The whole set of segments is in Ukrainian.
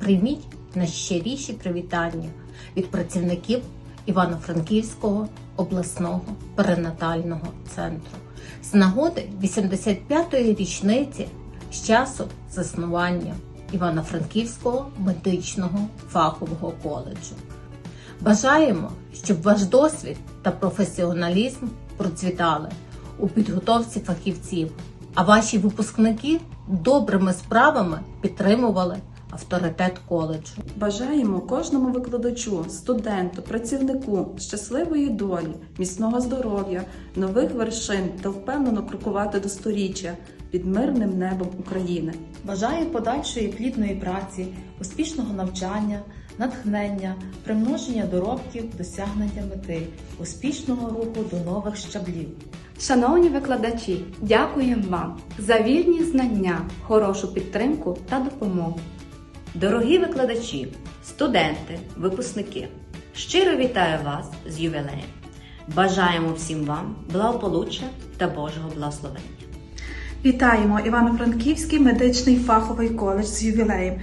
Прийміть найщиріші привітання від працівників Івано-Франківського обласного перинатального центру з нагоди 85-ї річниці з часу заснування Івано-Франківського медичного фахового коледжу. Бажаємо, щоб ваш досвід та професіоналізм процвітали у підготовці фахівців, а ваші випускники добрими справами підтримували авторитет коледжу. Бажаємо кожному викладачу, студенту, працівнику щасливої долі, міцного здоров'я, нових вершин та впевнено крокувати до сторіччя під мирним небом України. Бажаю подальшої плідної праці, успішного навчання, натхнення, примноження доробків, досягнення мети, успішного руху до нових щаблів. Шановні викладачі, дякуємо вам за вільні знання, хорошу підтримку та допомогу. Дорогі викладачі, студенти, випускники, щиро вітаю вас з ювілеєм. Бажаємо всім вам благополуччя та Божого благословення. Вітаємо Івано-Франківський медичний фаховий коледж з ювілеєм.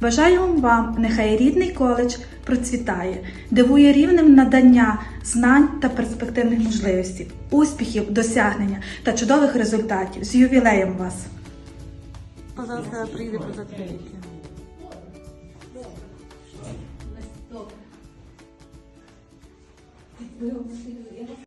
Бажаємо вам, нехай рідний коледж процвітає, дивує рівнем надання знань та перспективних можливостей, успіхів, досягнення та чудових результатів. З ювілеєм вас! Зараз приїде про 不用这个。